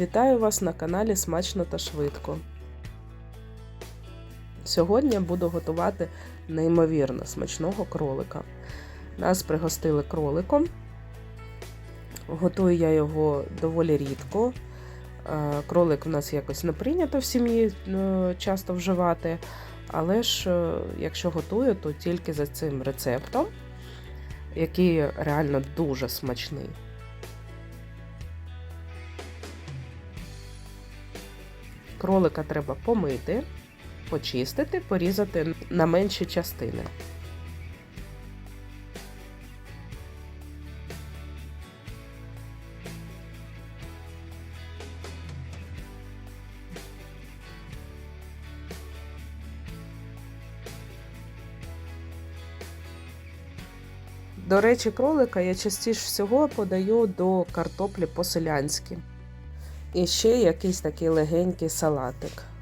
Вітаю вас на каналі Смачно та швидко. Сьогодні буду готувати неймовірно смачного кролика. Нас пригостили кроликом. Готую я його доволі рідко. Е, Кролик в нас якось не прийнято в сім'ї е, часто вживати. Але ж, е, якщо готую, то тільки за цим рецептом, який реально дуже смачний. Кролика треба помити, почистити, порізати на менші частини. До речі, кролика я частіше всього подаю до картоплі по-селянськи. І ще якийсь такий легенький салатик.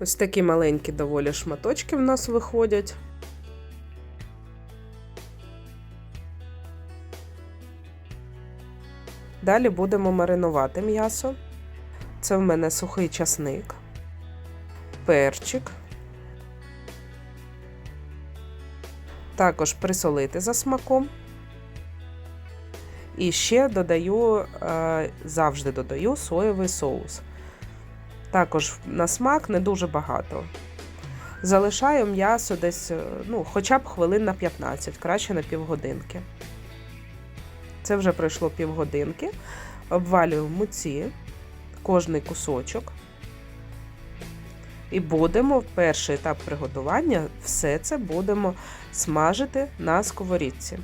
Ось такі маленькі доволі шматочки в нас виходять. Далі будемо маринувати м'ясо. Це в мене сухий часник, перчик. Також присолити за смаком. І ще додаю, е, завжди додаю соєвий соус. Також на смак не дуже багато. Залишаю м'ясо десь, е, ну, хоча б хвилин на 15, краще на півгодинки. Це вже пройшло півгодинки. Обвалюю в муці кожний кусочок. І будемо перший етап приготування все це будемо смажити на сковорідці.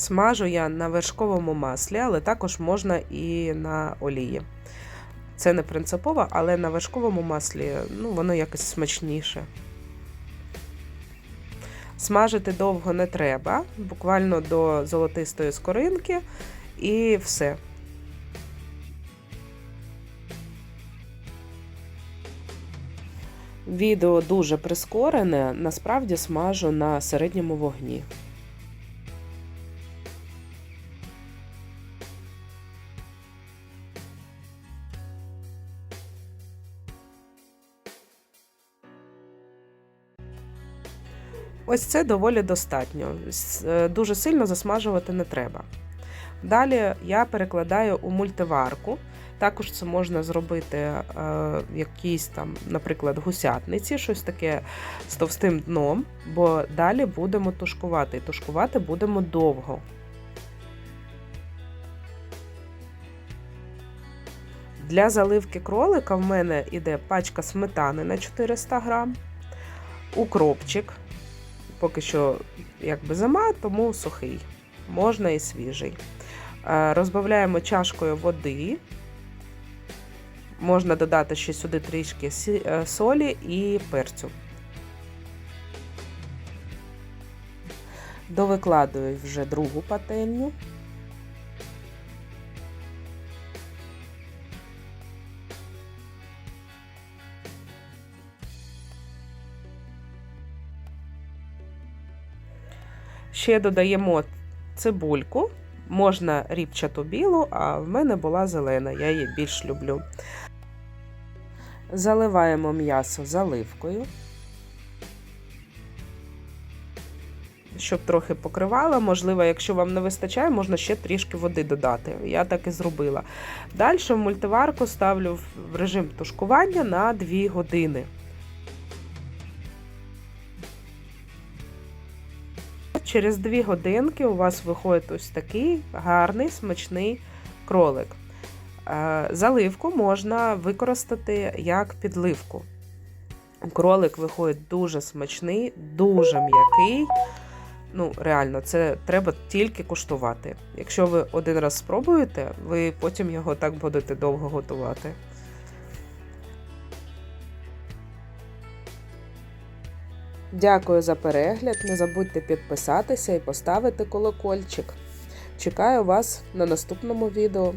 Смажу я на вершковому маслі, але також можна і на олії. Це не принципово, але на вершковому маслі ну, воно якось смачніше. Смажити довго не треба, буквально до золотистої скоринки і все. Відео дуже прискорене, насправді смажу на середньому вогні. Ось це доволі достатньо. Дуже сильно засмажувати не треба. Далі я перекладаю у мультиварку. Також це можна зробити е, якійсь там, наприклад, гусятниці, щось таке з товстим дном, бо далі будемо тушкувати. І тушкувати будемо довго. Для заливки кролика в мене йде пачка сметани на 400 грам, укропчик поки що якби зима, тому сухий, можна і свіжий. Е, Розбавляємо чашкою води. Можна додати ще сюди трішки е, солі і перцю. Довикладую вже другу пательню. Ще додаємо цибульку. Можна ріпчату білу, а в мене була зелена, я її більш люблю. Заливаємо м'ясо заливкою, щоб трохи покривала. Можливо, якщо вам не вистачає, можна ще трішки води додати. Я так і зробила. Далі в мультиварку ставлю в режим тушкування на 2 години. Через 2 годинки у вас виходить ось такий гарний смачний кролик. Е, Заливку можна використати як підливку. Кролик виходить дуже смачний, дуже м'який. Ну, реально, це треба тільки куштувати. Якщо ви один раз спробуєте, ви потім його так будете довго готувати. Дякую за перегляд. Не забудьте підписатися і поставити колокольчик. Чекаю вас на наступному відео.